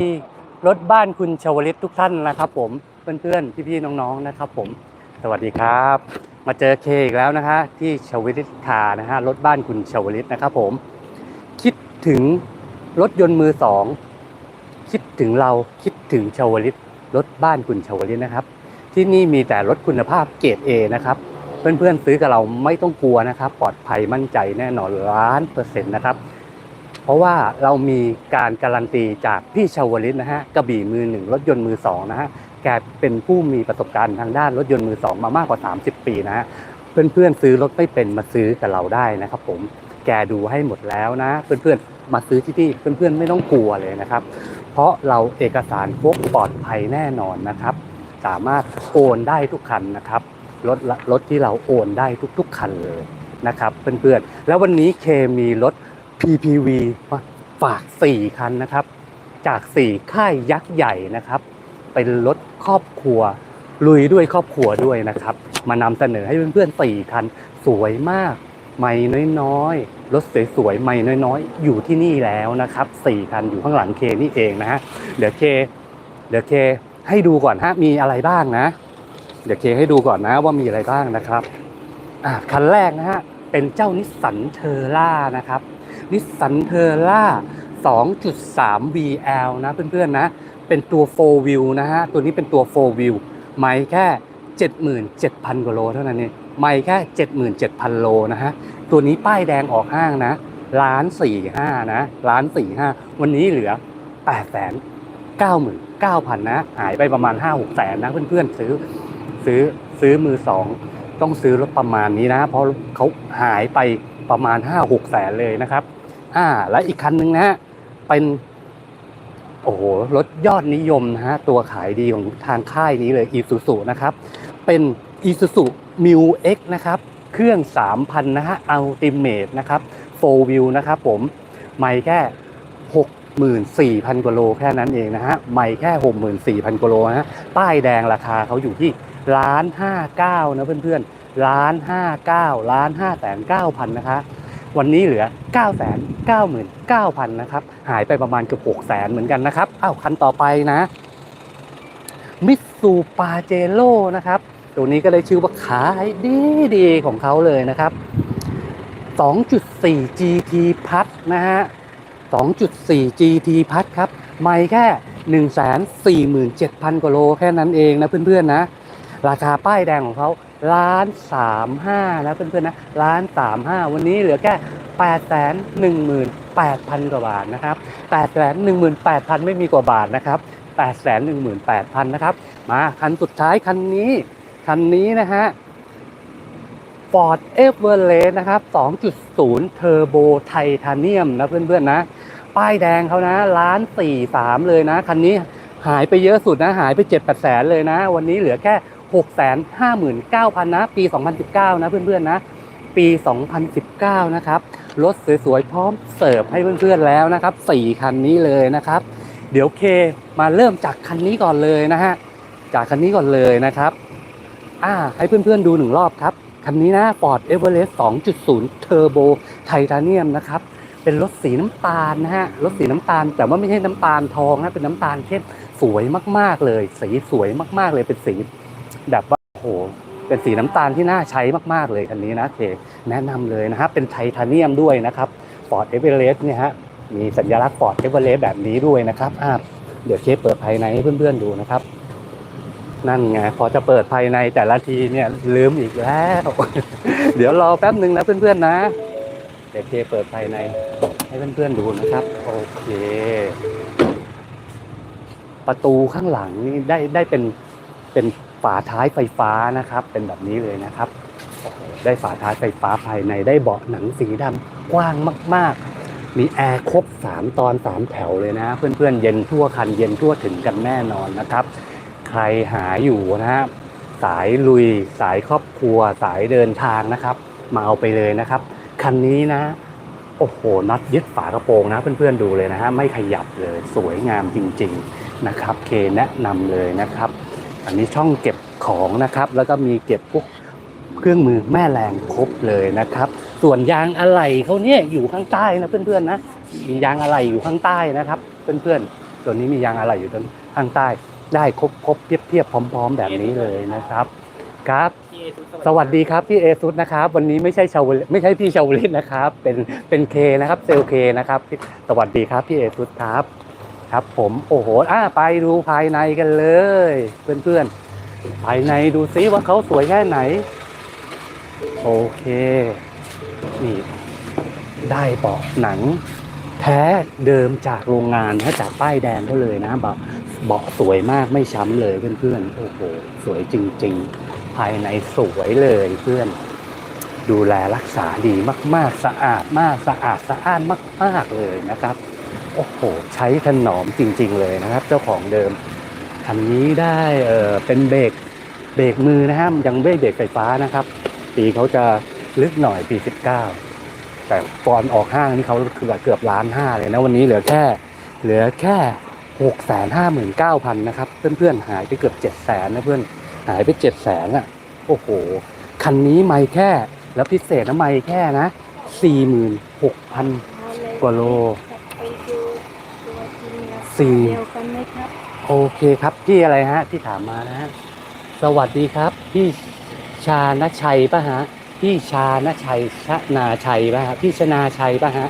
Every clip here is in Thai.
ที่รถบ้านคุณชวลิตทุกท่านนะครับผมเพื่อนๆพี่ๆน้องๆนะครับผม สวัสดีครับ มาเจอเคอีกแล้วนะคะที่ชวลิตคานะฮะรถบ้านคุณชวลิตนะครับผม คิดถึงรถยนต์มือสองคิดถึงเราคิดถึงชวลิตรถบ้านคุณชวลิตนะครับ ที่นี่มีแต่รถคุณภาพเกรด A นะครับเพื่อนๆซื้อกับเราไม่ต้องกลัวนะครับ ปลอดภัยมั่นใจแน่นอนล้านเปอร์เซ็นต์นะครับ เพราะว่าเรามีการการันตีจากพี่ชาวลิตนะฮะกระบี่มือหนึ่งรถยนต์มือสองนะฮะแกเป็นผู้มีประสบการณ์ทางด้านรถยนต์มือสองมามากกว่า 30 ปีนะฮะเพื่อนๆซื้อรถไม่เป็นมาซื้อกับเราได้นะครับผมแกดูให้หมดแล้วนะ เพื่อนๆมาซื้อที่นี่เพื่อนๆไม่ต้องกลัวเลยนะครับ เพราะเราเอกสารครบปลอดภัยแน่นอนนะครับ สามารถโอนได้ทุกคันนะครับรถรถที่เราโอนได้ทุกๆคันเลยนะครับ เพื่อนๆแล้ววันนี้เคมีรถ PPV มาฝาก 4 คันนะครับ จาก 4 ค่ายยักษ์ใหญ่นะครับ เป็นรถครอบครัว ลุยด้วยครอบครัวด้วยนะครับ มานำเสนอให้เพื่อนๆ 4 คัน สวยมาก ไม่น้อยๆ รถสวยๆ ไม่น้อยๆ อยู่ที่นี่แล้วนะครับ 4 คันอยู่ข้างหลังเคนี่เองนะฮะ เดี๋ยวเค เดี๋ยวเคให้ดูก่อนฮะ มีอะไรบ้างนะ เดี๋ยวเคให้ดูก่อนนะว่ามีอะไรบ้างนะครับ อ่าคันแรกนะฮะ เป็นเจ้านิสสันเทอร่านะครับ นิสสันเทอร่า2.3 VL นะเพื่อนๆนะ เป็นตัว 4 wheel นะฮะ ตัวนี้เป็นตัว 4 wheel ไม่แค่ 77,000กว่าโลเท่านั้นเองไม่แค่ 77,000 โลนะฮะ ตัวนี้ป้ายแดงออกห้างนะล้านสี่ห้านะล้านสี่ห้าวันนี้เหลือ8แสนเก้าหมื่นเก้าพันนะ หายไปประมาณ5 6แสนนะเพื่อนๆ ซื้อซื้อซื้อมือสองต้องซื้อรถประมาณนี้นะ เพราะเขาหายไปประมาณ5 6แสนเลยนะครับ อ่า และอีกคันหนึ่งนะฮะเป็นโอ้โหรถยอดนิยมนะฮะตัวขายดีของทางค่ายนี้เลย Isuzu นะครับ เป็น Isuzu Mu X นะครับ เครื่อง 3,000 นะฮะ Ultimate นะครับ4 wheel นะครับผมไม่แค่ 64,000กว่าโลแค่นั้นเองนะฮะไม่แค่ 64,000กว่าโลนะฮะป้ายแดงราคาเขาอยู่ที่ล้านห้าเก้านะเพื่อนๆล้านห้าเก้าล้านห้าแสนเก้าพันนะคะ วันนี้เหลือ 999,000 นะครับ หายไปประมาณเกือบ6 0 0 0 0เหมือนกันนะครับอ้าวคันต่อไปนะมิตซูปาเจโ o นะครับ ตัวนี้ก็ได้ชื่อว่าขายดีดีๆของเขาเลยนะครับ 2.4 GT พัดนะฮะ 2.4 GT พัดครับ ไม่แค่ 147,000 กว่าโลแค่นั้นเองนะเพื่อนๆนะ ราคาป้ายแดงของเขา ล้านสามห้านะเพื่อนๆนะล้านสามห้าวันนี้เหลือแค่แปดแสนหนึ่งหมื่นแปดพันกว่าบาทนะครับแปดแสนหนึ่งหมื่นแปดพันไม่มีกว่าบาทนะครับแปดแสนหนึ่งหมื่นแปดพันนะครับ มาคันสุดท้ายคันนี้คันนี้นะฮะ Ford Everest นะครับ 2.0 Turbo Titanium นะเพื่อนๆนะ ป้ายแดงเขานะล้านสี่สามเลยนะ คันนี้หายไปเยอะสุดนะ หายไป7จ็ดแปดแสนเลยนะ วันนี้เหลือแค่ 6 5 9 0 0 0 นะ ปี 2019 นะเพื่อนๆนะ ปี 2019 นะครับ รถสวยๆ พร้อมเสิร์ฟให้เพื่อนๆแล้วนะครับ 4 คันนี้เลยนะครับ เดี๋ยวเคมาเริ่มจากคันนี้ก่อนเลยนะฮะ จากคันนี้ก่อนเลยนะครับอ่าให้เพื่อนๆดูหนึ่งรอบครับ คันนี้นะ Ford Everest 2.0 Turbo Titanium นะครับ เป็นรถสีน้ำตาลนะฮะ รถสีน้ำตาล แต่ว่าไม่ใช่น้ำตาลทองนะ เป็นน้ำตาลเข้มสวยมากๆเลย สีสวยมากๆเลย เป็นสี แบบว่าโอ้โหเป็นสีน้ำตาลที่น่าใช้มากๆเลยคันนี้นะเคแนะนำเลยนะครับเป็นไทเทเนียมด้วยนะครับ Ford Everest เนี่ยฮะมีสัญลักษณ์ Ford Everest แบบนี้ด้วยนะครับอ่าเดี๋ยวเคเปิดภายในให้เพื่อนๆดูนะครับ นั่นไงพอจะเปิดภายในแต่ละทีเนี่ยลืมอีกแล้ว เดี๋ยวรอแป๊บหนึ่งนะเพื่อนๆนะเดี๋ยวเคเปิดภายในให้เพื่อนๆดูนะครับ โอเค ประตูข้างหลังนี่ได้ได้เป็นเป็น ฝาท้ายไฟฟ้านะครับ เป็นแบบนี้เลยนะครับ ได้ฝาท้ายไฟฟ้าภายในได้เบาะหนังสีดำกว้างมาก ๆ มีแอร์ครบ 3 ตอน 3 แถวเลยนะ เพื่อนๆ เย็นทั่วคันเย็นทั่วถึงกันแน่นอนนะครับ ใครหาอยู่นะฮะสายลุยสายครอบครัวสายเดินทางนะครับ มาเอาไปเลยนะครับ คันนี้นะ โอ้โหน็อตยึดฝากระโปรงนะ เพื่อนๆดูเลยนะฮะไม่ขยับเลยสวยงามจริง ๆนะครับ เคแนะนำเลยนะครับ อันนี้ช่องเก็บของนะครับ แล้วก็มีเก็บพวกเครื่องมือแม่แรงครบเลยนะครับ ส่วนยางอะไหล่เขาเนี่ยอยู่ข้างใต้นะเพื่อนๆนะมียางอะไหล่อยู่ข้างใต้นะครับ เพื่อนๆตัวนี้มียางอะไหล่อยู่ตรงข้างใต้ ได้ครบครบเพียบเพียบพร้อม ๆ แบบนี้เลยนะครับ ครับ สวัสดีครับพี่เอซุสนะครับ วันนี้ไม่ใช่ชาวไม่ใช่พี่ชาวลิตนะครับ เป็นเป็นเคนะครับเซลเคนะครับ สวัสดีครับพี่เอซุสครับ ครับ ผมโอ้โหอ่าไปดูภายในกันเลย เพื่อนๆภายในดูซิว่าเขาสวยแค่ไหน โอเค นี่ ได้เบาะหนัง แท้เดิมจากโรงงานถ้าจากป้ายแดงก็เลยนะบาะเบาะสวยมากไม่ช้ำเลยเพื่อนๆโอ้โหสวยจริง ๆ ภายในสวยเลยเพื่อนดูแลรักษาดีมาก ๆ สะอาดมากสะอาดสะอ้านมาก ๆ เลยนะครับ อ้โห ใช้ถนอมจริง ๆ เลยนะครับ เจ้าของเดิมคันนี้ได้เออเป็นเบรกเบรกมือนะฮะยังไม่เบรกไฟฟ้านะครับ ปีเขาจะลึกหน่อยปี 19 แต่ก่อนออกห้างนี่เขาเกือบเกือบล้านห้าเลยนะวันนี้เหลือแค่เหลือแค่หกแสนห้าหมื่นเก้าพันนะครับ เพื่อนๆหายไปเกือบเจ็ดแสนนะเพื่อนหายไปเจ็ดแสนอะโอ้โห คันนี้ไม่แค่แล้วพิเศษนะไม่แค่นะสี่หมื่นหกพันกว่าโล ไปดูตัวจริงรา สี่คาเดียวกันไหมครับ โอเคครับพี่อะไรฮะ ที่ถามมานะฮะสวัสดีครับ พี่ชาณชัยป่ะฮะพี่ชาณชัยชนาชัยป่ะฮะพี่ชนาชัยป่ะฮะ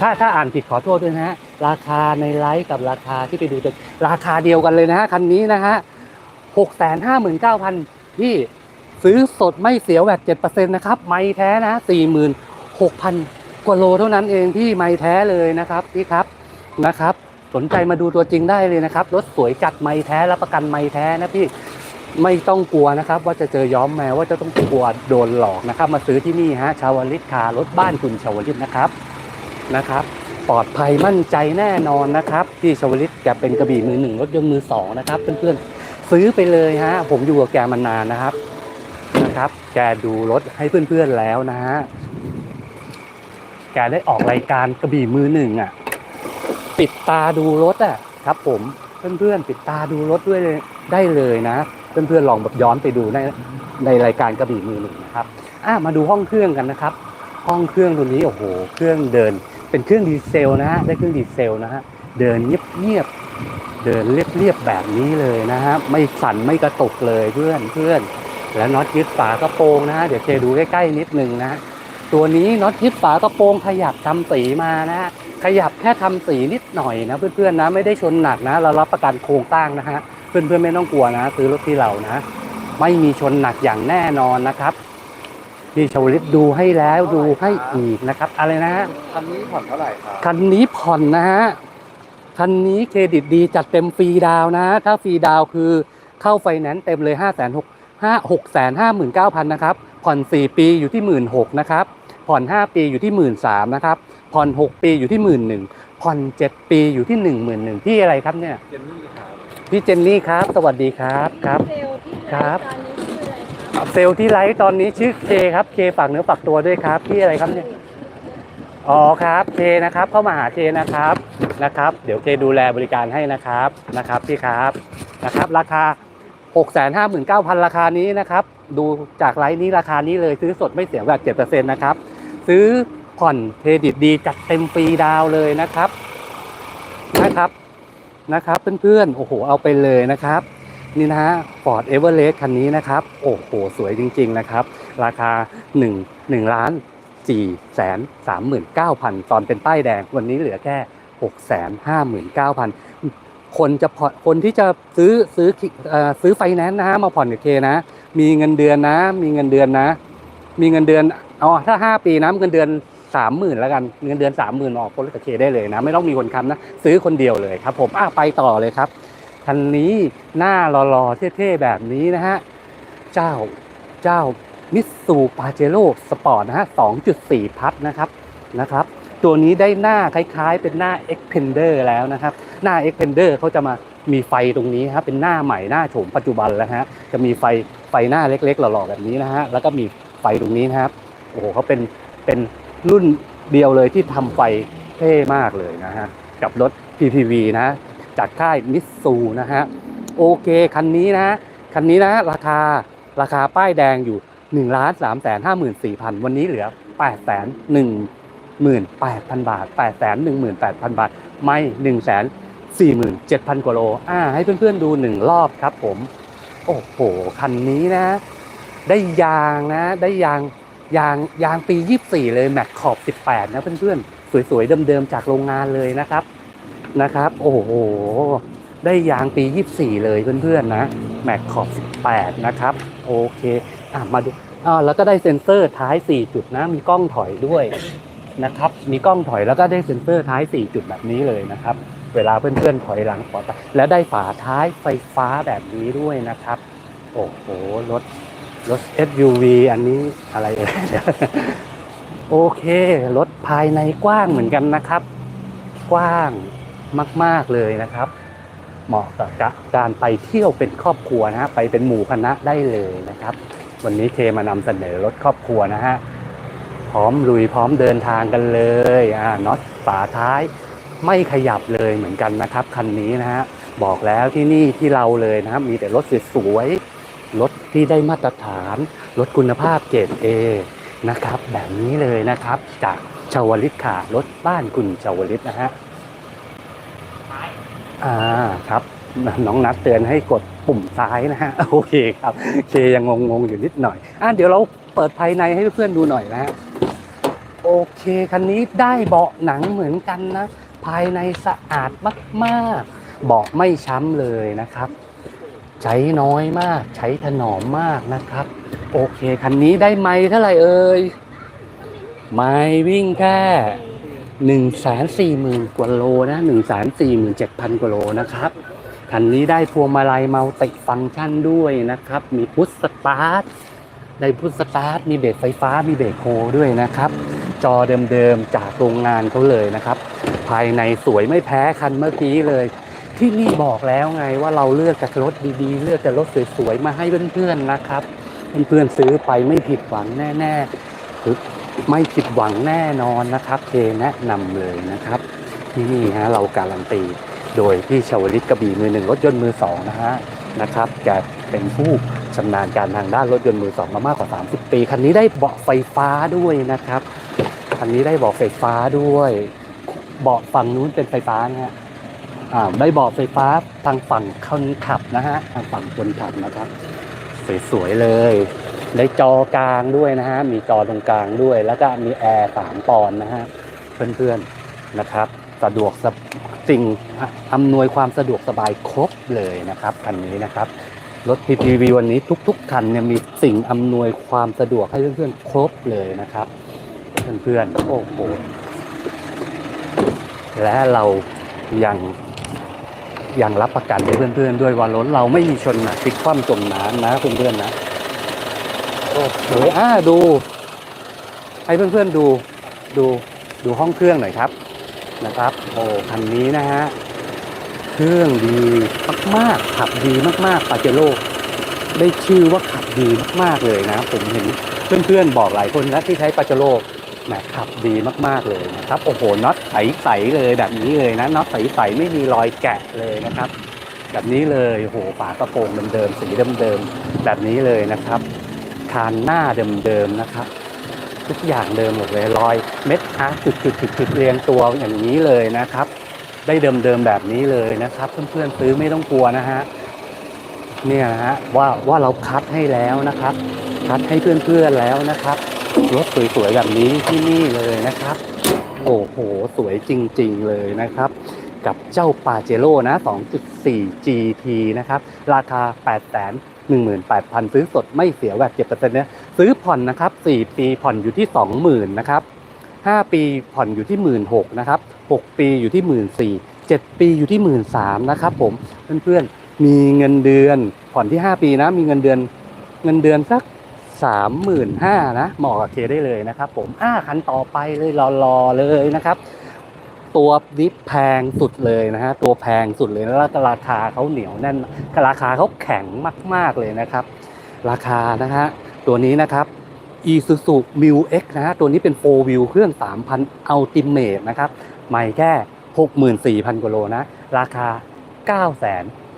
ถ้าถ้าอ่านผิดขอโทษด้วยนะฮะราคาในไลฟ์กับราคาที่ไปดูจะราคาเดียวกันเลยนะฮะคันนี้นะฮะหกแสนห้าหมื่นเก้าพันพี่ซื้อสดไม่เสียแวดเจ็ดเปอร์เซ็นต์นะครับ ไม่แท้นะสี่หมื่นหกพันกว่าโลเท่านั้นเองที่ไม่แท้เลยนะครับพี่ครับนะครับ สนใจมาดูตัวจริงได้เลยนะครับ รถสวยจัดไม่แท้รับประกันไม่แท้นะพี่ไม่ต้องกลัวนะครับ ว่าจะเจอย้อมแมวว่าจะต้องกลัวโดนหลอกนะครับ มาซื้อที่นี่ฮะชาวลิตคารถบ้านคุณชาวลิตนะครับนะครับ ปลอดภัยมั่นใจแน่นอนนะครับพี่ชาวลิตแกเป็นกระบี่มือหนึ่งรถยนต์มือสองนะครับเพื่อนๆซื้อไปเลยฮะผมอยู่กับแกมานานนะครับนะครับ แกดูรถให้เพื่อนๆแล้วนะฮะแกได้ออกรายการกระบี่มือหนึ่งอะ ปิดตาดูรถอะครับ ผมเพื่อนๆปิดตาดูรถด้วยได้เลยนะ เพื่อนๆลองแบบย้อนไปดูในในรายการกระบี่มือหนึ่งนะครับอะมาดูห้องเครื่องกันนะครับ ห้องเครื่องตัวนี้โอ้โห เครื่องเดิน เป็นเครื่องดีเซลนะฮะได้เครื่องดีเซลนะฮะเดินเงียบๆเดินเรียบๆแบบนี้เลยนะฮะไม่สั่นไม่กระตุกเลยเพื่อนเพื่อนและน็อตยึดฝากระโปรงนะฮะเดี๋ยวเจดูใกล้ๆนิดนึงนะฮะตัวนี้น็อตยึดฝากระโปรงขยับทำสีมานะฮะ ขยับแค่ทำสีนิดหน่อยนะเพื่อนๆนะไม่ได้ชนหนักนะ เรารับประกันโครงสร้างนะฮะเพื่อนๆไม่ต้องกลัวนะซื้อรถที่เรานะ ไม่มีชนหนักอย่างแน่นอนนะครับพี่ชาวลิตดูให้แล้วดูให้อีกนะครับ อะไรนะฮะคันนี้ผ่อนเท่าไหร่ครับคันนี้ผ่อนนะฮะคันนี้เครดิตดีจัดเต็มฟรีดาวน์นะถ้าฟรีดาวน์คือเข้าไฟแนนซ์เต็มเลยห้าแสนหกห้าหกแสนห้าหมื่นเก้าพันนะครับผ่อนสี่ปีอยู่ที่หมื่นหกนะครับผ่อนห้าปีอยู่ที่หมื่นสามนะครับ ผ่อนหกปีอยู่ที่หมื่นหนึ่งผ่อนเจ็ดปีอยู่ที่หนึ่งหมื่นหนึ่งพี่อะไรครับเนี่ยเจนนี่ครับพี่เจนนี่ครับ สวัสดีครับครับเซลล์ที่ครับตอนนี้ชื่ออะไรครับเซลล์ที่ไลฟ์ตอนนี้ชื่อเคครับเคฝากเนื้อฝากตัวด้วยครับพี่อะไรครับเนี่ยอ๋อครับเคนะครับเข้ามาหาเคนะครับนะครับ เดี๋ยวเคดูแลบริการให้นะครับนะครับพี่ครับนะครับ ราคา 6 5 9 0 0 0 ราคานี้นะครับ ดูจากไลฟ์นี้ราคานี้เลยซื้อสดไม่เสียแบบ7%นะครับ ซื้อ ผ่อนเครดิตดีจัดเต็มฟรีดาวเลยนะครับนะครับนะครับ เพื่อนๆโอ้โหเอาไปเลยนะครับนี่นะฮะ Ford Everest คันนี้นะครับ โอ้โห สวยจริง ๆ นะครับ ราคา 1 1ล้าน4แสน3หมื่น9พันตอนเป็นป้ายแดง วันนี้เหลือแค่6แสน5หมื่น9พันคนจะผ่อนคนที่จะซื้อซื้อซื้อไฟแนนซ์นะฮะมาผ่อนกับเคนะ มีเงินเดือนนะ มีเงินเดือนนะ มีเงินเดือนอ๋อถ้า 5 ปีนะเงินเดือน สามหมื่นแล้วกันเงินเดือนสามหมื่นออกคนกับเคได้เลยนะ ไม่ต้องมีคนค้ำนะ ซื้อคนเดียวเลยครับ ผมอะไปต่อเลยครับคันนี้หน้าหล่อๆเท่ๆแบบนี้นะฮะเจ้าเจ้ามิตซูปาเจโร่สปอร์ตนะฮะ2.4 พัทนะครับนะครับ ตัวนี้ได้หน้าคล้ายๆ เป็นหน้า Expander แล้วนะครับ หน้า Expander เขาจะมามีไฟตรงนี้ครับเป็นหน้าใหม่หน้าโฉมปัจจุบันแล้วฮะจะมีไฟไฟหน้าเล็กๆหล่อๆแบบนี้นะฮะแล้วก็มีไฟตรงนี้นะครับโอ้โหเขาเป็นเป็น รุ่นเดียวเลยที่ทำไฟเท่มากเลยนะฮะ กับรถ PPV นะ จากค่ายมิตซูนะฮะ โอเค คันนี้นะ คันนี้นะ ราคาราคาป้ายแดงอยู่1นึ่งล้านสามแสนห้าหมื่นสี่พันวันนี้เหลือ8ปดแสนหนึ่งหมื่นแปดพันบาท8ปดแสนหนึ่งหมื่นแปดพันบาท ไม่1นึ่งแสน47,000กว่าโลอ่าให้เพื่อนๆดูหนึ่งรอบครับผม โอ้โห คันนี้นะ ได้ยางนะ ได้ยาง ยางยางปี 24 เลยแม็กขอบ 18 นะเพื่อนๆ สวยๆ เดิมๆ จากโรงงานเลยนะครับนะครับ โอ้โห ได้ยางปี 24 เลยเพื่อนๆนะแม็กขอบ 18 นะครับ โอเคอะมาดูอ่าแล้วก็ได้เซ็นเซอร์ท้าย 4 จุดนะ มีกล้องถอยด้วยนะครับ มีกล้องถอยแล้วก็ได้เซ็นเซอร์ท้าย 4 จุดแบบนี้เลยนะครับ เวลาเพื่อนๆถอยหลังปลอดภัยและได้ฝาท้ายไฟฟ้าแบบนี้ด้วยนะครับ โอ้โหรถ รถ SUV อันนี้อะไรเอ่ยโอเค รถภายในกว้างเหมือนกันนะครับ กว้างมาก ๆ เลยนะครับ เหมาะกับการไปเที่ยวเป็นครอบครัวนะฮะไปเป็นหมู่คณะได้เลยนะครับ วันนี้เคมานำเสนอรถครอบครัวนะฮะพร้อมลุยพร้อมเดินทางกันเลยอ่าน็อตฝาท้ายไม่ขยับเลยเหมือนกันนะครับ คันนี้นะฮะบอกแล้วที่นี่ที่เราเลยนะครับมีแต่รถสวยๆ รถที่ได้มาตรฐานรถคุณภาพเกรด A นะครับ แบบนี้เลยนะครับ จากชาวลิตค่ะรถบ้านคุณชาวลิตนะฮะอ่าครับน้องนัดเตือนให้กดปุ่มซ้ายนะฮะโอเคครับเคยังงงๆอยู่นิดหน่อยอะเดี๋ยวเราเปิดภายในให้เพื่อนๆดูหน่อยนะฮะโอเคคันนี้ได้เบาะหนังเหมือนกันนะ ภายในสะอาดมากๆ เบาะไม่ช้ำเลยนะครับ ใช้น้อยมาก ใช้ถนอมมากนะครับ โอเคคันนี้ได้ไม้เท่าไหร่เอ่ยไม้วิ่งแค่หนึ่งแสนสี่หมื่นกว่าโลนะหนึ่งแสนสี่หมื่นเจ็ดพันกว่าโลนะครับคันนี้ได้พวงมาลัยมัลติฟังก์ชันด้วยนะครับ มีพุทสตาร์ทได้พุทสตาร์ทมีเบรกไฟฟ้ามีเบรกโฮด้วยนะครับ จอเดิมๆจากโรงงานเขาเลยนะครับ ภายในสวยไม่แพ้คันเมื่อกี้เลย ที่นี่บอกแล้วไงว่าเราเลือกแต่รถดีๆ เลือกแต่รถสวยๆมาให้เพื่อนๆนะครับเพื่อนๆซื้อไปไม่ผิดหวังแน่ๆหรือไม่ผิดหวังแน่นอนนะครับเคแนะนำเลยนะครับ ที่นี่ฮะเราการันตี โดยพี่ชาวลิตกระบี่มือหนึ่งรถยนต์มือสองนะฮะนะครับแกเป็นผู้ชำนาญการทางด้านรถยนต์มือสองมามากกว่า 30 ปีคันนี้ได้เบาะไฟฟ้าด้วยนะครับคันนี้ได้เบาะไฟฟ้าด้วย เบาะฝั่งนู้นเป็นไฟฟ้านะฮะ ได้เบาะไฟฟ้าทางฝั่งคนขับนะฮะทางฝั่งคนขับนะครับ สวยๆเลย ได้จอกลางด้วยนะฮะ มีจอตรงกลางด้วย แล้วก็มีแอร์สามตอนนะฮะ เพื่อนๆนะครับ สะดวกส,สิ่งอำนวยความสะดวกสบายครบเลยนะครับคันนี้นะครับรถ PPV วันนี้ทุก ๆ คันเนี่ยมีสิ่งอำนวยความสะดวกให้เพื่อนๆครบเลยนะครับ เพื่อนๆโอ้โหและเรายัง ยังรับประกันให้เพื่อนๆด้วยว่ารถเราไม่มีชนหนักพลิกคว่ำจมน้ำนะเพื่อนๆนะโอ้โหอ่าดู ให้เพื่อนๆดูดูดูห้องเครื่องหน่อยครับนะครับโอ้คันนี้นะฮะเครื่องดีมากๆขับดีมากๆปาเจโร่ได้ชื่อว่าขับดีมากๆเลยนะ ผมเห็นเพื่อนๆบอกหลายคนนะที่ใช้ปาเจโร่ แหมขับดีมากๆเลยนะครับ โอ้โหน็อตใสๆเลยแบบนี้เลยนะน็อตใสๆไม่มีรอยแกะเลยนะครับ แบบนี้เลยโอ้โหฝากระโปรงเดิมๆสีเดิมๆแบบนี้เลยนะครับคานหน้าเดิมๆนะครับ ทุกอย่างเดิมหมดเลยรอยเม็ดอาร์จุดจุดจุดจุดเรียงตัวอย่างนี้เลยนะครับ ได้เดิมๆแบบนี้เลยนะครับ เพื่อนๆซื้อไม่ต้องกลัวนะฮะเนี่ยนะฮะว่าว่าเราคัดให้แล้วนะครับ คัดให้เพื่อนๆแล้วนะครับ รถสวยๆแบบนี้ที่นี่เลยนะครับ โอ้โห สวยจริงๆเลยนะครับ กับเจ้าปาเจโร่นะ 2.4 GT นะครับ ราคา 8 1 8 0 0 0 ซื้อสดไม่เสียแวด7%เนี่ยซื้อผ่อนนะครับ 4 ปีผ่อนอยู่ที่ 20,000นะครับ5 ปีผ่อนอยู่ที่ 16,000นะครับ6ปีอยู่ที่ 14,000 7 ปีอยู่ที่ 13,000นะครับผมเพื่อนๆมีเงินเดือนผ่อนที่ 5 ปีนะมีเงินเดือนเงินเดือนสัก 35,000นะเหมาะกับเคได้เลยนะครับ ผมอ่าคันต่อไปเลยรอๆเลยนะครับ ตัวดิฟแพงสุดเลยนะฮะตัวแพงสุดเลยแล้วราคาเขาเหนียวแน่นราคาเขาแข็งมาก ๆเลยนะครับ ราคานะฮะตัวนี้นะครับ Isuzu m u X นะฮะตัวนี้เป็น 4 wheel เครื่อง 3,000 Ultimate นะครับใหม่แค่ 64,000กว่าโลนะ ราคา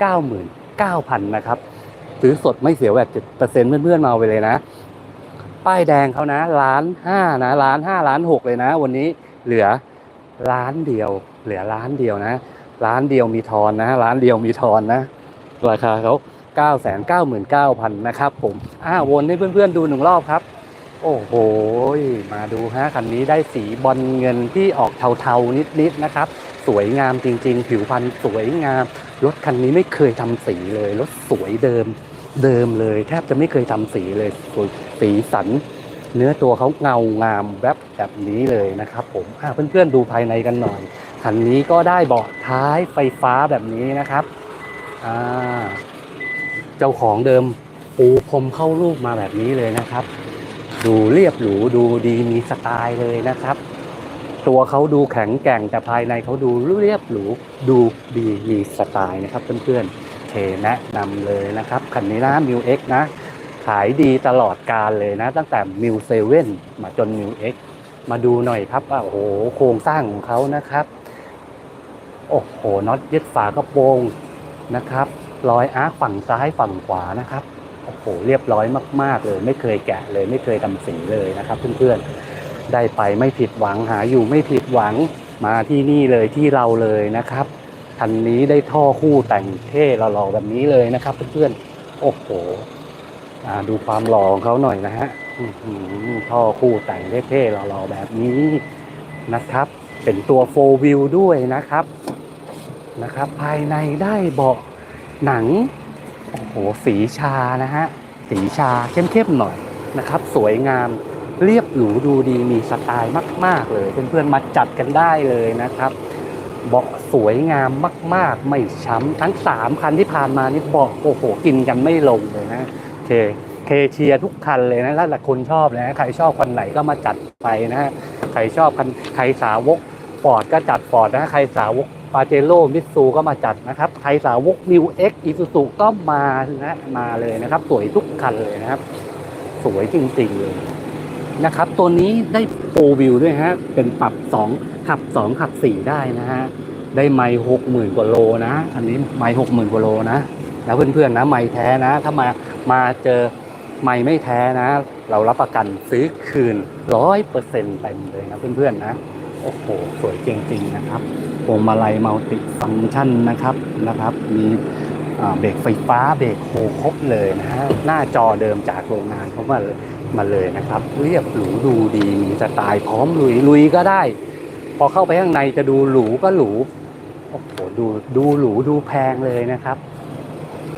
999,000 นะครับ ซื้อสดไม่เสียแวด7%เซ็นต์เพื่อนๆมาเอาไปเลยนะ ป้ายแดงเขานะล้านห้านะล้านห้าล้านหกเลยนะ วันนี้เหลือล้านเดียว เหลือล้านเดียวนะร้านเดียวมีทอนนะร้านเดียวมีทอนนะ ราคาเขา9 9 9 9 0 0 0นะครับผมอ่าวนให้เพื่อนๆดูหนึ่งรอบครับ โอ้โห มาดูฮะคันนี้ได้สีบอลเงินที่ออกเทาๆนิดๆนะครับ สวยงามจริงๆ ผิวพรรณสวยงาม รถคันนี้ไม่เคยทำสีเลย รถสวยเดิม เดิมเลย แทบจะไม่เคยทำสีเลยสวยสีสัน เนื้อตัวเขาเงางามแวบแบบนี้เลยนะครับผมอะเพื่อนๆดูภายในกันหน่อยคันนี้ก็ได้เบาะท้ายไฟฟ้าแบบนี้นะครับเจ้าของเดิมปูพรมเข้ารูปมาแบบนี้เลยนะครับ ดูเรียบหรูดูดีมีสไตล์เลยนะครับ ตัวเขาดูแข็งแกร่งแต่ภายในเขาดูเรียบหรูดูดีมีสไตล์นะครับเพื่อนๆ เคแนะนำเลยนะครับ คันนี้นะมิวเอ็กนะ ขายดีตลอดการเลยนะ ตั้งแต่มิวเซเว่นมาจนมิวเอ็กมาดูหน่อยครับว่าโอ้โหโครงสร้างของเขานะครับ โอ้โหน็อตยึดฝากระโปรงนะครับรอยอาร์ฝั่งซ้ายฝั่งขวานะครับโอ้โหเรียบร้อยมาก ๆ เลย ไม่เคยแกะเลย ไม่เคยทำสีเลยนะครับ เพื่อนๆได้ไปไม่ผิดหวังหาอยู่ไม่ผิดหวังมาที่นี่เลยที่เราเลยนะครับ คันนี้ได้ท่อคู่แต่งเท่หล่อๆแบบนี้เลยนะครับเพื่อนๆโอ้โหดูความหล่อของเขาหน่อยนะฮะท่อคู่แต่งเท่ๆหล่อๆแบบนี้นะครับ เป็นตัวโฟวิวด้วยนะครับนะครับ ภายในได้เบาะหนังโอ้โหสีชานะฮะสีชาเข้มๆหน่อยนะครับ สวยงามเรียบหรูดูดีมีสไตล์มาก ๆ เลยเพื่อนๆมาจัดกันได้เลยนะครับ เบาะสวยงามมาก ๆ ไม่ช้ำทั้งสามคันที่ผ่านมานี่เบาะโอ้โหกินกันไม่ลงเลยนะเคเคเชียร์ทุกคันเลยนะแล้วแต่คนชอบนะใครชอบคันไหนก็มาจัดไปนะฮะใครชอบคันใครสาวกฟอร์ดก็จัดฟอร์ดนะใครสาวกปาเจโร่มิตซูก็มาจัดนะครับใครสาวกนิวเอ็กอีซูซูก็มานะมาเลยนะครับ สวยทุกคันเลยนะครับ สวยจริงๆเลย นะครับ ตัวนี้ได้โฟวิวด้วยฮะ เป็นปรับ 2 ขับ 2 ขับ 4 ได้นะฮะ ได้ไมล์หกหมื่นกว่าโลนะ อันนี้ไมล์หกหมื่นกว่าโลนะ แล้วเพื่อนๆนะไมล์แท้นะ ถ้ามา มาเจอไมล์ไม่แท้นะ เรารับประกันซื้อคืนร้อยเปอร์เซ็นต์เต็มเลยนะเพื่อนๆนะ โอ้โห สวยจริงๆนะครับพวงมาลัยมัลติฟังก์ชันนะครับ นะครับ มีเบรกไฟฟ้าเบรกโฮครบเลยนะฮะ หน้าจอเดิมจากโรงงานเขามาเลย มาเลยนะครับ เรียบหรูดูดีมีสไตล์พร้อมลุยลุยก็ได้ พอเข้าไปข้างในจะดูหรูก็หรูโอ้โหดูดูหรูดูแพงเลยนะครับ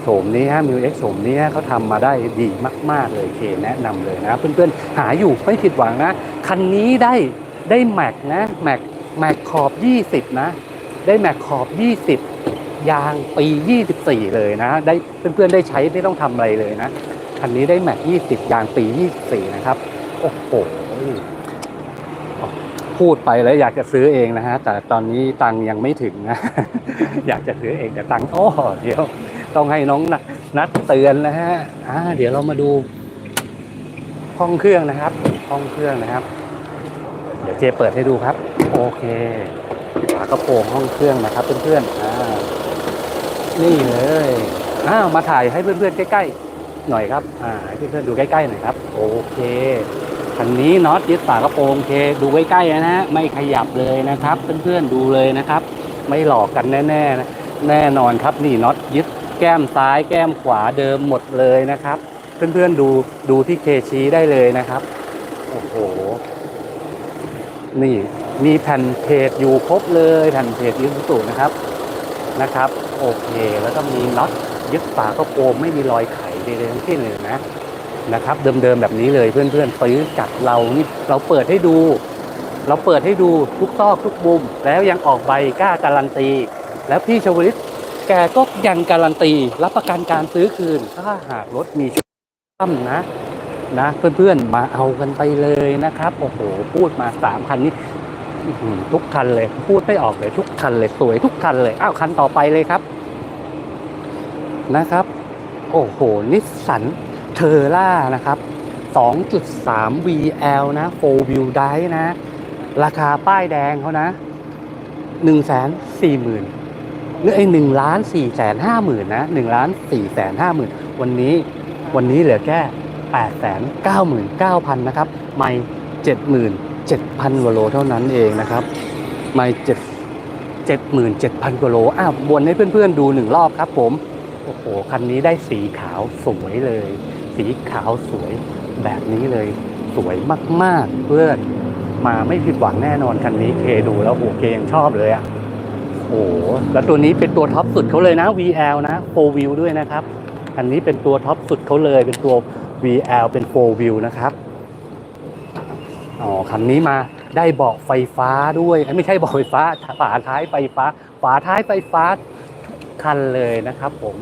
โฉมนี้ฮะมิวเอ็กโฉมนี้เขาทำมาได้ดีมาก ๆ เลยเคแนะนำเลยนะ เพื่อนๆ หาอยู่ไม่ผิดหวังนะ คันนี้ได้ได้แม็กนะแม็กแม็กขอบ 20 นะ ได้แม็กขอบ 20 ยางปี 24 เลยนะ ได้เพื่อนๆ ได้ใช้ไม่ต้องทำอะไรเลยนะ คันนี้ได้แม็ก20 ยางปี 24 นะครับ โอ้โห พูดไปแล้วอยากจะซื้อเองนะฮะ แต่ตอนนี้ตังค์ยังไม่ถึงนะ อยากจะซื้อเองแต่ตังค์โอ้เดี๋ยว ต้องให้น้องนัดนัดเตือนนะฮะอ่าเดี๋ยวเรามาดูห้องเครื่องนะครับ ห้องเครื่องนะครับ เดี๋ยวเจเปิดให้ดูครับ โอเคฝากระโปรงห้องเครื่องนะครับเพื่อนๆอ่านี่เลยอ้าวมาถ่ายให้เพื่อนๆใกล้ๆ หน่อยครับ อ่าให้เพื่อนๆดูใกล้ๆหน่อยครับ โอเคคันนี้น็อตยึดฝากระโปรงเค ดูใกล้ๆนะฮะไม่ขยับเลยนะครับ เพื่อนๆดูเลยนะครับ ไม่หลอกกันแน่ๆนะแน่นอนครับนี่น็อตยึดแก้มซ้ายแก้มขวาเดิมหมดเลยนะครับ เพื่อนๆดูดูที่เคชี้ได้เลยนะครับโอ้โหนี่มีแผ่นเพจอยู่ครบเลยแผ่นเพจยูสุนะครับนะครับ โอเค แล้วก็มีน็อตยึดฝากระโปรงไม่มีรอยไขใดๆทั้งสิ้นเลยนะนะครับ เดิมๆแบบนี้เลยเพื่อนๆซื้อจากเรานี่เราเปิดให้ดู เราเปิดให้ดูทุกซอกทุกมุม แล้วยังออกใบกล้าการันตี แล้วพี่ชวลิตแกก็ยังการันตี รับประกันการซื้อคืน ถ้าหากรถมีช่ำนะนะเพื่อนๆมาเอากันไปเลยนะครับโอ้โหพูดมาสามคันนี้ทุกคันเลยพูดไม่ออกเลยทุกคันเลยสวยทุกคันเลยอ้าวคันต่อไปเลยครับนะครับ โอ้โห นิสสันเทอร่านะครับ 2.3 VL นะ 4 wheel drive นะ ราคาป้ายแดงเขานะ 1 4 0 0 0 0หรือไอ้หนึ่งล้านสี่แสนห้าหมื่นนะหนึ่งล้านสี่แสนห้าหมื่นวันนี้วันนี้เหลือแค่แปดแสนเก้าหมื่นเก้าพันนะครับ ไม่เจ็ดหมื่นเจ็ดพันกว่าโลเท่านั้นเองนะครับ ไม่เจ็ดเจ็ดหมื่นเจ็ดพันกิโลอ้าววนให้เพื่อนๆดูหนึ่งรอบครับผม โอ้โห คันนี้ได้สีขาวสวยเลย สีขาวสวยแบบนี้เลย สวยมากๆ เพื่อนมาไม่ผิดหวังแน่นอนคันนี้เคดูแล้วโอ้โหเคยังชอบเลยอะโอ้โหแล้วตัวนี้เป็นตัวท็อปสุดเขาเลยนะ VL นะ 4 wheel ด้วยนะครับคันนี้เป็นตัวท็อปสุดเขาเลย เป็นตัว VL เป็น 4 wheel นะครับอ๋อคันนี้มาได้เบาะไฟฟ้าด้วยเอ้ยไม่ใช่เบาะไฟฟ้าฝาท้ายไฟฟ้า ฝาท้ายไฟฟ้าทุกคันเลยนะครับผม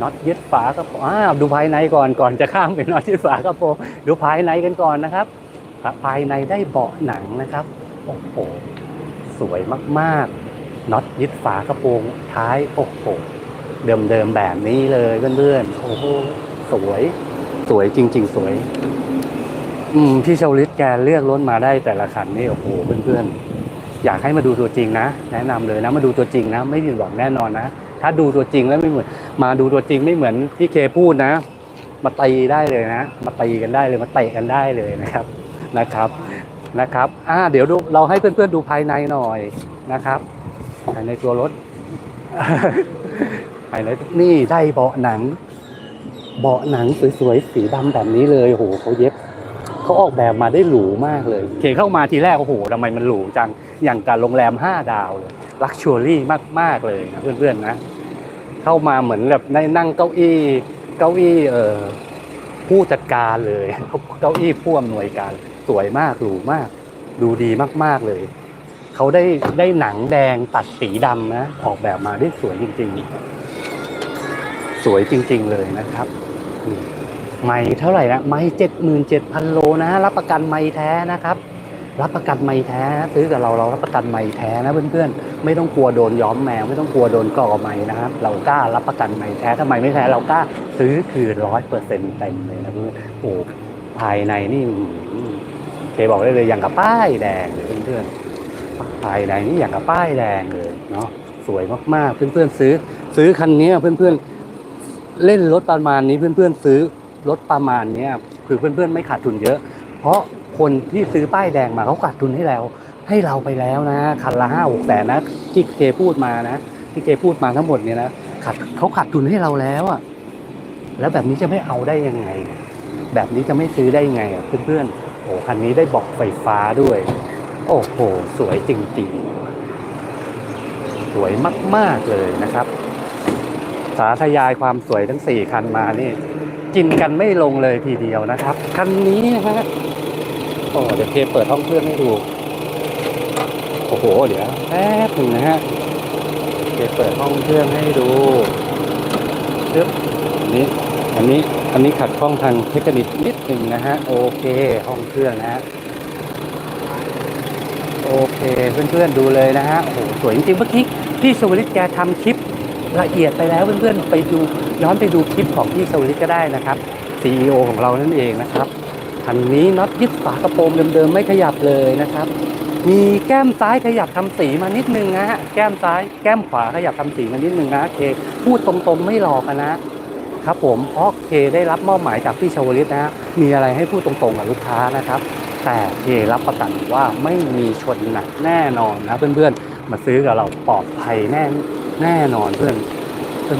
น็อตยึดฝากระโปรงอ้าวดูภายในก่อนก่อนจะข้ามไปน็อตยึดฝากระโปรงดูภายในกันก่อนนะครับ ภายในได้เบาะหนังนะครับโอ้โหสวยมากๆน็อตยึดฝากระโปรงท้ายโอ้โหเดิมๆแบบนี้เลยเพื่อนๆโอ้โหสวยสวยจริง ๆ สวย อืมพี่ชาวลิตแกเลือกรถมาได้แต่ละคันนี่โอ้โหเพื่อนๆอยากให้มาดูตัวจริงนะ แนะนำเลยนะมาดูตัวจริงนะ ไม่ผิดหวังแน่นอนนะ ถ้าดูตัวจริงแล้วไม่เหมือน มาดูตัวจริงไม่เหมือนที่เคพูดนะ มาตีได้เลยนะ มาตีกันได้เลยมาเตะกันได้เลยนะครับนะครับนะครับอ่าเดี๋ยวดูเราให้เพื่อนๆดูภายในหน่อยนะครับภายในตัวรถภายในนี่ได้เบาะหนัง เบาะหนังสวยๆสีดำแบบนี้เลยโอ้โหเขาเย็บเขาออกแบบมาได้หรูมากเลย เคเข้ามาทีแรกโอ้โหทำไมมันหรูจังอย่างกับโรงแรมห้าดาวเลย ลักชัวรี่มาก ๆ เลยนะเพื่อนๆนะ เข้ามาเหมือนแบบในนั่งเก้าอี้เก้าอี้เอ่อผู้จัดการเลย เก้าอี้ผู้อำนวยการสวยมากหรูมาก ดูดีมากๆเลยเขาได้ได้หนังแดงตัดสีดำนะ ออกแบบมาได้สวยจริง ๆ สวยจริง ๆ เลยนะครับไม่เท่าไหร่นะไม่เจ็ดหมื่นเจ็ดพันโลนะ รับประกันไม่แท้นะครับ รับประกันไม่แท้ซื้อกับเราเรารับประกันไม่แท้นะเพื่อนๆไม่ต้องกลัวโดนย้อมแมวไม่ต้องกลัวโดนกรอกไม้นะครับเรากล้ารับประกันไม่แท้ทำไมไม่แท้เรากล้าซื้อคือร้อยเปอร์เซ็นต์เต็มเลยนะเพื่อนโอ้ภายในนี่เคบอกได้เลยอย่างกับป้ายแดงเลยเพื่อนๆภายในนี่อย่างกับป้ายแดงเลยเนาะสวยมากๆเพื่อนๆซื้อ ซื้อคันนี้เพื่อนๆเล่นรถประมาณนี้เพื่อนๆซื้อรถประมาณนี้คือเพื่อนๆไม่ขาดทุนเยอะ เพราะ คนที่ซื้อป้ายแดงมาเขาขาดทุนให้แล้ว ให้เราไปแล้วนะคันละห้าหกแสนนะที่เคพูดมานะที่เคพูดมาทั้งหมดเนี่ยนะขาดเขาขาดทุนให้เราแล้วอะแล้วแบบนี้จะไม่เอาได้ยังไง แบบนี้จะไม่ซื้อได้ยังไงอะเพื่อนๆโอ้คันนี้ได้บอกไฟฟ้าด้วย โอ้โห สวยจริงๆ สวยมากๆเลยนะครับ สาธยายความสวยทั้งสี่คันมานี่ กินกันไม่ลงเลยทีเดียวนะครับ คันนี้นะฮะ อ้เดี๋ยวเคเปิดห้องเครื่องให้ดู โอ้โห เดี๋ยวแป๊บหนึ่งนะฮะเคเปิดห้องเครื่องให้ดูซึบอันนี้ อันนี้ อันนี้ขัดข้องทางเทคนิคนิดหนึ่งนะฮะ โอเค ห้องเครื่องนะฮะ โอเค เพื่อนๆดูเลยนะฮะ โอ้โห สวยจริงๆเมื่อกี้พี่สวริตแกทำคลิปละเอียดไปแล้วเพื่อนๆไปดูย้อนไปดูคลิปของพี่สวริตก็ได้นะครับ CEO ของเรานั่นเองนะครับ คันนี้น็อตยึดฝากระโปรงเดิมๆไม่ขยับเลยนะครับ มีแก้มซ้ายขยับทำสีมานิดนึงนะฮะแก้มซ้ายแก้มขวาขยับทำสีมานิดนึงนะเคพูดตรงๆไม่หลอกนะครับผมเพราะเคได้รับมอบหมายจากพี่ชาวลิตนะฮะมีอะไรให้พูดตรงๆกับลูกค้านะครับ แต่เครับประกันว่าไม่มีชนหนักแน่นอนนะเพื่อนๆ มาซื้อกับเราปลอดภัยแน่แน่นอนเพื่อน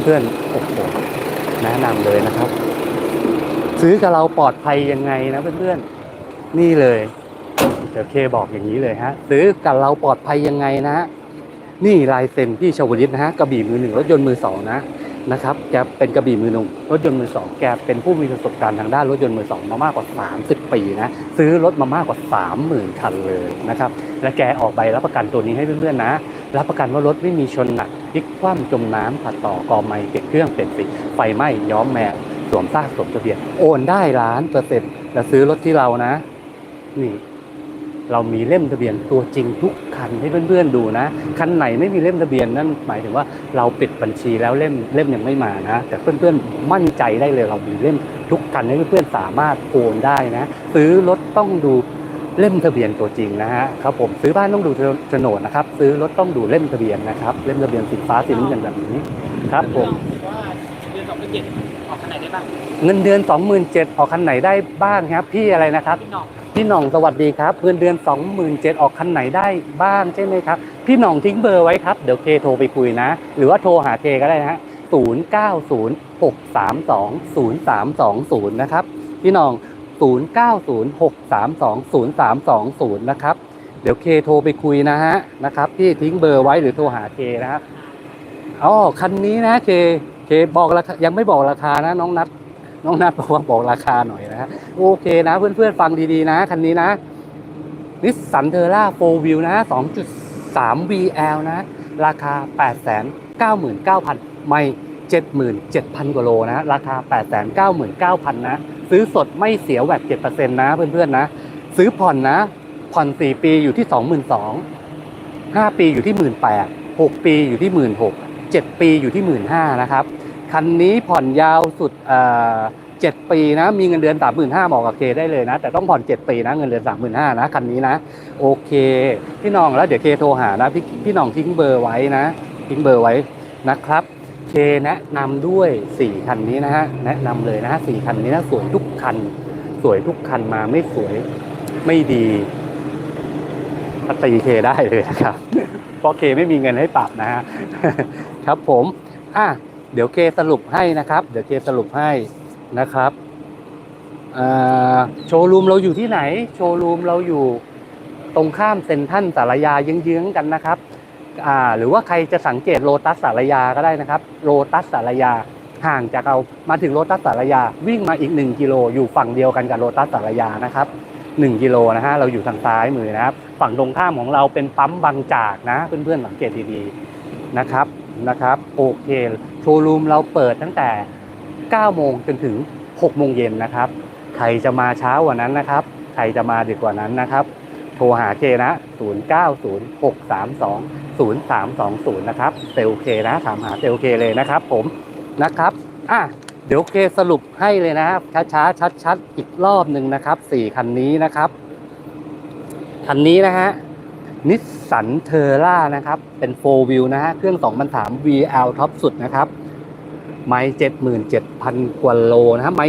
เพื่อนๆโอ้โหแนะนำเลยนะครับ ซื้อกับเราปลอดภัยยังไงนะเพื่อนๆ นี่เลยเดี๋ยวเคบอกอย่างนี้เลยฮะ ซื้อกับเราปลอดภัยยังไงนะ นี่ลายเซ็นพี่ชาวลิตนะฮะกระบี่มือหนึ่งรถยนต์มือสองนะนะครับแกเป็นกระบี่มือหนึ่งรถยนต์มือสองแกเป็นผู้มีประสบการณ์ทางด้านรถยนต์มือสองมามากกว่า 30 ปีนะซื้อรถมามากกว่า 30,000 คันเลยนะครับและแกออกใบรับประกันตัวนี้ให้เพื่อนๆนะ รับประกันว่ารถไม่มีชนหนักพลิกคว่ำจมน้ำขัดต่อกอไม้เก็บเครื่องเปลี่ยนสีไฟไหม้ย้อมแมว สวมซากสวมทะเบียนโอนได้ล้านเปอร์เซ็นต์แล้วซื้อรถที่เรานะ นี่ เรามีเล่มทะเบียนตัวจริงทุกคันให้เพื่อนๆดูนะคันไหนไม่มีเล่มทะเบียนนั่นหมายถึงว่าเราปิดบัญชีแล้วเล่มเล่มยังไม่มานะ แต่เพื่อนๆมั่นใจได้เลยเรามีเล่มทุกคันให้เพื่อนๆสามารถโอนได้นะ ซื้อรถต้องดูเล่มทะเบียนตัวจริงนะฮะครับผมซื้อบ้านต้องดูโฉนดนะครับ ซื้อรถต้องดูเล่มทะเบียนนะครับ เล่มทะเบียนสีฟ้าสีน้ำเงินแบบนี้ครับผม อนสองพันเจ็ดออกขนาดได้บ้างเงินเดือน 27,000ออกคันไหนได้บ้างครับ พี่อะไรนะครับ พี่หน้องพี่หน่องสวัสดีครับเงินเดือน 27,000ออกคันไหนได้บ้างใช่ไหมครับ พี่หน่องทิ้งเบอร์ไว้ครับ เดี๋ยวเคโทรไปคุยนะ หรือว่าโทรหาเคก็ได้นะฮะ0906320320 นะครับ พี่หน่อง 0906320320 นะครับ เดี๋ยวเคโทรไปคุยนะฮะนะครับพี่ทิ้งเบอร์ไว้หรือโทรหาเคนะฮะอ๋อคันนี้นะเค เคบอกราคายังไม่บอกราคานะ น้องนัดน้องนัดบอกว่าบอกราคาหน่อยนะฮะโอเคนะ เพื่อนๆฟังดีๆนะคันนี้นะนิสสันเทอร่าโฟวิวนะ 2.3 VL นะ ราคา 899,000 ไม่77,000 กว่าโลนะ ราคา 899,000 นะ ซื้อสดไม่เสียแวด7%นะเพื่อนๆนะ ซื้อผ่อนนะ ผ่อน 4 ปีอยู่ที่ 22,000 5 ปีอยู่ที่ 18,000 6 ปีอยู่ที่ 16,000 7 ปีอยู่ที่ 15,000นะครับ คันนี้ผ่อนยาวสุดเอ่อ7ปีนะมีเงินเดือน 35,000เหมาะกับเคได้เลยนะ แต่ต้องผ่อน 7 ปีนะเงินเดือน 35,000นะคันนี้นะ โอเค พี่น้องแล้วเดี๋ยวเคโทรหานะ พี่พี่น้องทิ้งเบอร์ไว้นะ ทิ้งเบอร์ไว้นะครับเคแนะนำด้วย 4 คันนี้นะฮะแนะนำเลยนะฮะ4คันนี้นะสวยทุกคัน สวยทุกคันมาไม่สวยไม่ดีตีเคได้เลยนะครับเพราะเคไม่มีเงินให้ปรับนะฮะ ครับผมอะเดี๋ยวเคสรุปให้นะครับ เดี๋ยวเคสรุปให้นะครับโชว์รูมเราอยู่ที่ไหน โชว์รูมเราอยู่ตรงข้ามเซ็นทรัลสารยาเยื้องๆกันนะครับอ่าหรือว่าใครจะสังเกตโลตัสสารยาก็ได้นะครับโลตัสสารยาห่างจากเรามาถึงโลตัสสารยาวิ่งมาอีก 1กิโลอยู่ฝั่งเดียวกันกับโลตัสสารยานะครับ1กิโลนะฮะเราอยู่ทางซ้ายมือนะครับ ฝั่งตรงข้ามของเราเป็นปั๊มบางจากนะ เพื่อนๆสังเกตดีๆนะครับ นะครับโอเคโชว์รูมเราเปิดตั้งแต่ 9 โมงจนถึง 6 โมงเย็นนะครับใครจะมาเช้ากว่านั้นนะครับใครจะมาดึกกว่านั้นนะครับ โทรหาเคนะ 0906320320 นะครับเซลลเคนะถามหาเซลลเคเลยนะครับ ผมนะครับอะเดี๋ยวเคสรุปให้เลยนะครับช้าๆชัดๆอีกรอบหนึ่งนะครับสี่คันนี้นะครับคันนี้นะฮะ นิสสันเทอร่านะครับ เป็น4 Wheel นะฮะ เครื่อง2003 VL ท็อปสุดนะครับ ไม่77,000กว่าโลนะฮะไม่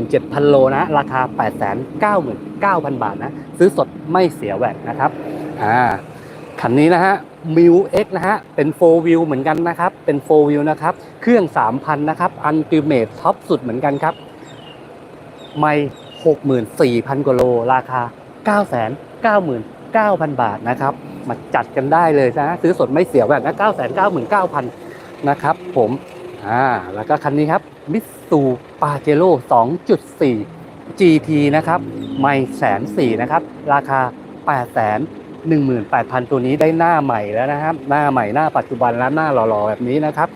77,000โลนะ ราคา899,000บาทนะ ซื้อสดไม่เสียแหวดนะครับ อ่า คันนี้นะฮะ m ิว X นะฮะ เป็น4 Wheel เหมือนกันนะครับ เป็น4 Wheel นะครับ เครื่อง3,000นะครับ Ultimate ท็อปสุดเหมือนกันครับ ไม่64,000กว่าโล ราคา 9,000 บาทนะครับ มาจัดกันได้เลยนะ ซื้อสดไม่เสียแวดนะ999,000 นะครับผมอ่าแล้วก็คันนี้ครับมิสูปาเจโร่2.4 GT นะครับไม่แสนสี่นะครับ ราคา 8 1 8 0 0 0 ตัวนี้ได้หน้าใหม่แล้วนะครับ หน้าใหม่หน้าปัจจุบันและหน้าหล่อๆ แบบนี้นะครับ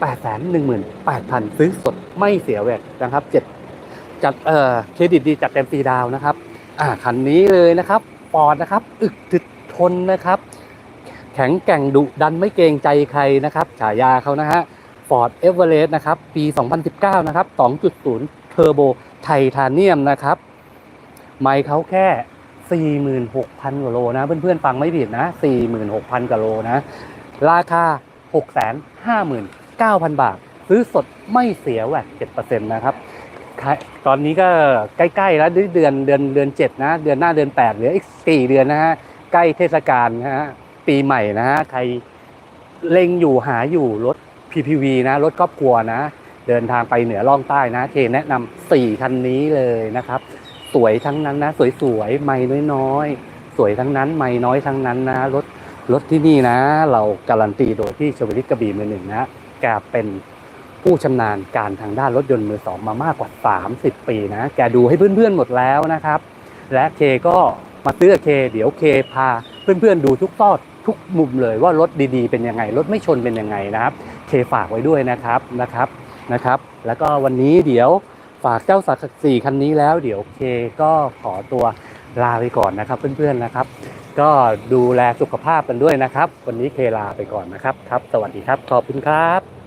8 1 8 0 0 0 ซื้อสดไม่เสียแวดนะครับเจ็ดจัดเอ่อเครดิตดีจัดเต็มฟรีดาวนะครับ อ่าคันนี้เลยนะครับ ฟอร์ดนะครับ อึกถึกทนนะครับ แข็งแกร่งดุดันไม่เกรงใจใครนะครับฉายาเขานะฮะ Ford e v e r e s t นะครับ ปี 2019 นะครับ 2.0 เทอร์โบไทเทเนียมนะครับ ไมค์เขาแค่ 46,000 กว่าโลนะ เพื่อนๆ ฟังไม่ผิดนะ 46,000 กว่าโลนะ ราคา 659,000 บาท ซื้อสดไม่เสียแหวด7%นะครับ ตอนนี้ก็ใกล้ๆแล้วเดือนเดือนเดือนเจ็ดนะ เดือนหน้าเดือนแปดเหลืออีกสี่เดือนนะฮะใกล้เทศกาลนะฮะปีใหม่นะฮะใครเล็งอยู่หาอยู่รถ PPV นะรถครอบครัวนะ เดินทางไปเหนือล่องใต้นะ เคแนะนำสี่คันนี้เลยนะครับ สวยทั้งนั้นนะ สวยๆไม่น้อยๆ สวยทั้งนั้นไม่น้อยทั้งนั้นนะรถรถที่นี่นะ เราการันตีโดยที่ชวลิตกระบี่มือหนึ่งนะแกเป็น ผู้ชำนาญการทางด้านรถยนต์มือสองมามากกว่า 30 ปีนะ แกดูให้เพื่อนๆหมดแล้วนะครับ และเคก็มาซื้อเค เดี๋ยวเคพา เพื่อนๆดูทุกซอกทุกมุมเลยว่ารถดีๆเป็นยังไง รถไม่ชนเป็นยังไงนะครับ เคฝากไว้ด้วยนะครับนะครับนะครับ แล้วก็วันนี้เดี๋ยวฝากเจ้าสักสี่คันนี้แล้ว เดี๋ยวเคก็ขอตัวลาไปก่อนนะครับ เพื่อนๆนะครับ ก็ดูแลสุขภาพกันด้วยนะครับ วันนี้เคลาไปก่อนนะครับครับ สวัสดีครับขอบคุณครับ